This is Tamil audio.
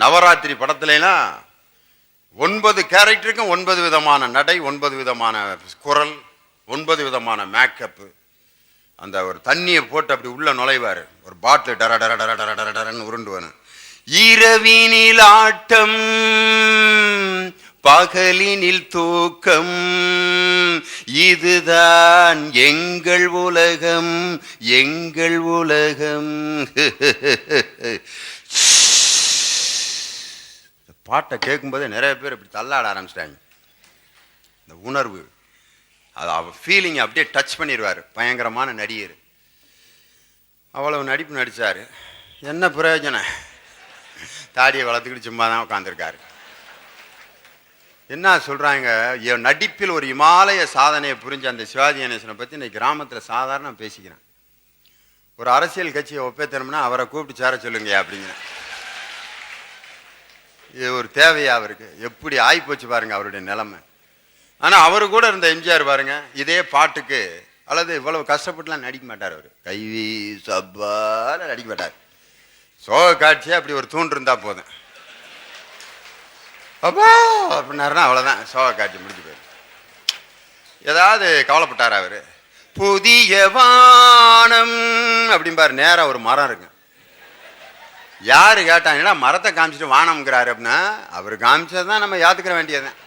நவராத்திரி படத்துலலாம் ஒன்பது கேரக்டருக்கும் ஒன்பது விதமான நடை ஒன்பது விதமான குரல் ஒன்பது விதமான மேக்கப்பு அந்த ஒரு தண்ணியை போட்டு அப்படி உள்ள நுழைவார். ஒரு பாட்டில் டர டர டர டர டர டரன்னு உருண்டுவானு. இரவினில் ஆட்டம் பகலினில் தூக்கம். இதுதான் எங்கள் உலகம் எங்கள் உலகம் இந்த பாட்டை கேட்கும்போதே நிறைய பேர் இப்படி தள்ளாட ஆரம்பிச்சிட்டாங்க. இந்த உணர்வு அது அவர் ஃபீலிங் அப்படியே டச் பண்ணிடுவார். பயங்கரமான நடிகர். அவ்வளவு நடிப்பு நடித்தார் என்ன பிரயோஜனம்? தாடியை வளர்த்துக்கிட்டு சும்மா தான் உட்காந்துருக்காரு என்ன சொல்கிறாங்க நடிப்பில் ஒரு இமாலய சாதனையை புரிஞ்ச அந்த சிவாஜி கணேசனை பற்றி இன்னைக்கு கிராமத்தில் சாதாரண பேசிக்கிறேன். ஒரு அரசியல் கட்சியை ஒப்பேத்தனம்னா அவரை கூப்பிட்டு சேர சொல்லுங்க அப்படிங்கிறேன் இது ஒரு தேவையா அவருக்கு எப்படி ஆகிப்போச்சு பாருங்க அவருடைய நிலைமை. ஆனால் அவரு கூட இருந்த எம்ஜிஆர் பாருங்க இதே பாட்டுக்கு அல்லது இவ்வளவு கஷ்டப்பட்டுலாம் நடிக்க மாட்டார் அவர். கைவி சப்பால நடிக்க மாட்டார். சோக காட்சியாக அப்படி ஒரு தூண்டு இருந்தால் போதும். அப்பா அப்படின்னாருன்னா அவ்வளோதான் சோக காட்சி முடிஞ்சு போயிடும். ஏதாவது கவலைப்பட்டார் அவர்? புதிய வானம் அப்படிம்பார். நேராக ஒரு மரம் இருக்கு. யாரு கேட்டாங்கன்னா மரத்தை காமிச்சிட்டு வானம்ங்கிறாரு அப்படின்னா அவர் காமிச்சது தான் நம்ம யாத்துக்கிற வேண்டியதுதான்.